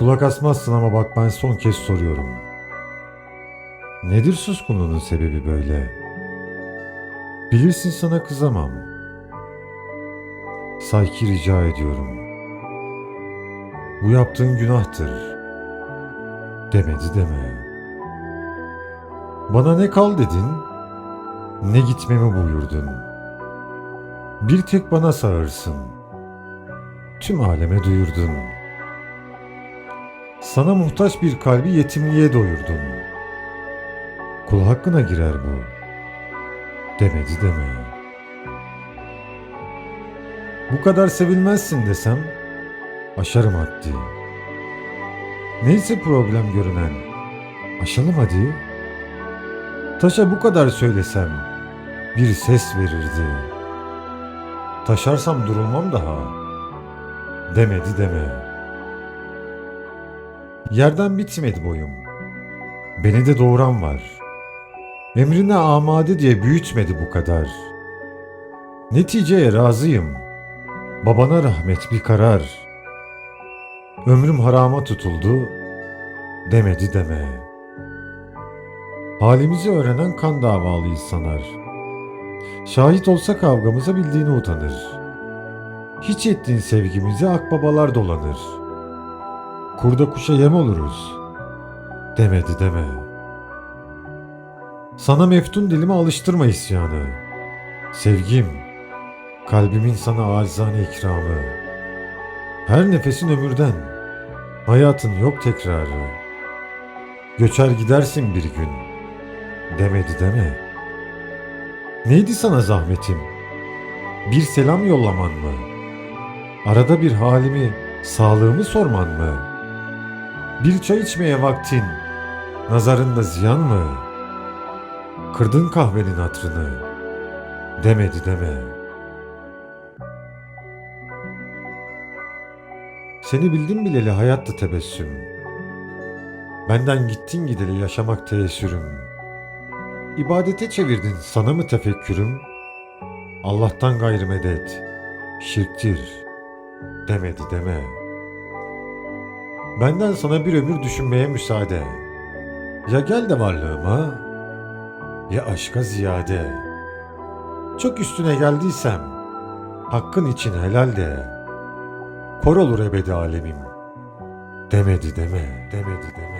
Kulak asmazsın ama bak ben son kez soruyorum. Nedir suskunluğunun sebebi böyle? Bilirsin sana kızamam. Sayki rica ediyorum. Bu yaptığın günahtır. Demedi deme. Bana ne kal dedin, ne gitmemi buyurdun. Bir tek bana sağırsın. Tüm aleme duyurdun. Sana muhtaç bir kalbi yetimliğe doyurdun. Kul hakkına girer bu. Demedi deme. Bu kadar sevilmezsin desem aşarım haddi. Neyse problem görünen aşalım hadi. Taşa bu kadar söylesem bir ses verirdi. Taşarsam durulmam daha. Demedi deme. Yerden bitmedi boyum. Beni de doğuran var. Emrine amade diye büyütmedi bu kadar. Neticeye razıyım. Babana rahmet bir karar. Ömrüm harama tutuldu. Demedi deme. Halimizi öğrenen kan davalıyız sanar. Şahit olsa kavgamıza bildiğini utanır. Hiç ettiğin sevgimize akbabalar dolanır. Kurda kuşa yem oluruz. Demedi deme. Sana meftun dilime alıştırma isyanı. Sevgim, kalbimin sana acizane ikramı. Her nefesin ömürden, hayatın yok tekrarı. Göçer gidersin bir gün. Demedi deme. Neydi sana zahmetim? Bir selam yollaman mı? Arada bir halimi, sağlığımı sorman mı? Bir çay içmeye vaktin, nazarında ziyan mı? Kırdın kahvenin hatrını, demedi deme. Seni bildim bileli hayattı tebessüm. Benden gittin gideli yaşamak teessürüm. İbadete çevirdin sana mı tefekkürüm? Allah'tan gayrı medet, şirktir, demedi deme. Benden sana bir ömür düşünmeye müsaade. Ya gel de varlığıma, ya aşka ziyade. Çok üstüne geldiysem, hakkın için helal de. Kor olur ebedi alemim. Demedi deme, demedi deme.